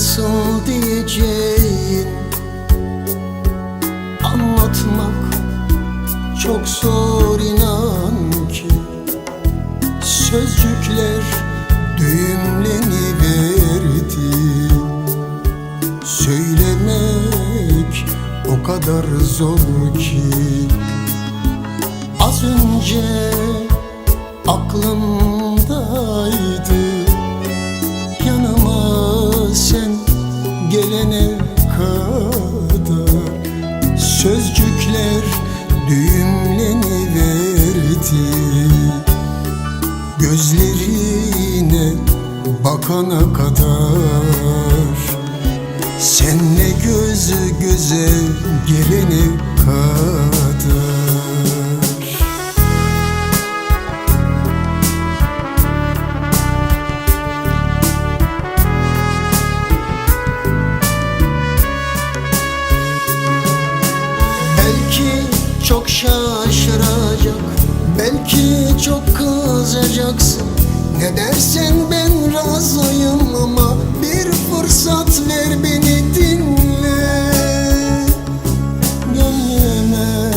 nasıl diyeceğim? Anlatmak çok zor inan ki. Sözcükler düğümleniverdi. Söylemek o kadar zor ki. Az önce aklım düğümleniverdi Gözlerine bakana kadar Senle göz göze gelene kadar. Belki çok şaşıracak Belki çok kızacaksın. Ne dersen ben razıyım ama Bir fırsat ver beni dinle. Gönlüme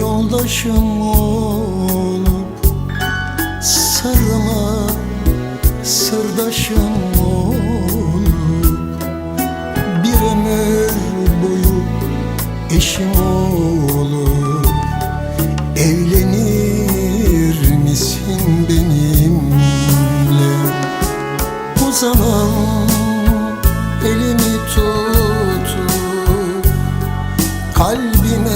yoldaşım olup Sarıma sırdaşım olup Bir ömür boyu eşim Kalbime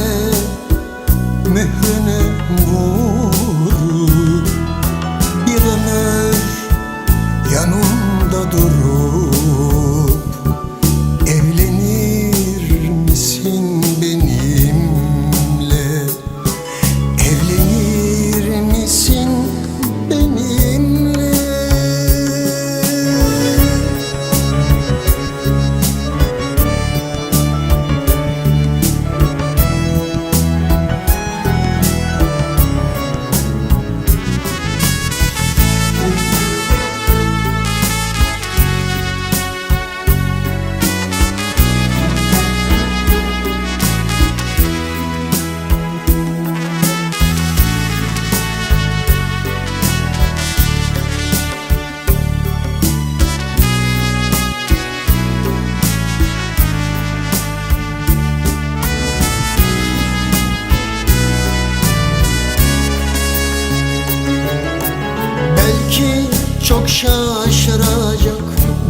çok şaşıracak.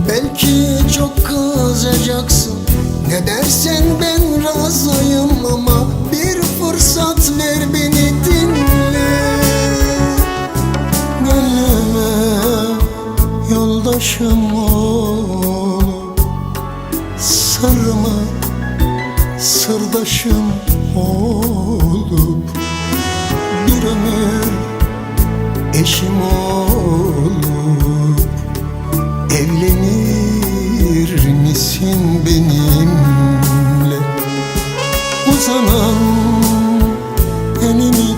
Belki çok kızacaksın. Ne dersen ben razıyım ama Bir fırsat ver beni dinle. Gönlüme yoldaşım olup Sarıma sırdaşım olup Bir ömür eşim olup Evlenir misin benimle? Uzanan elimi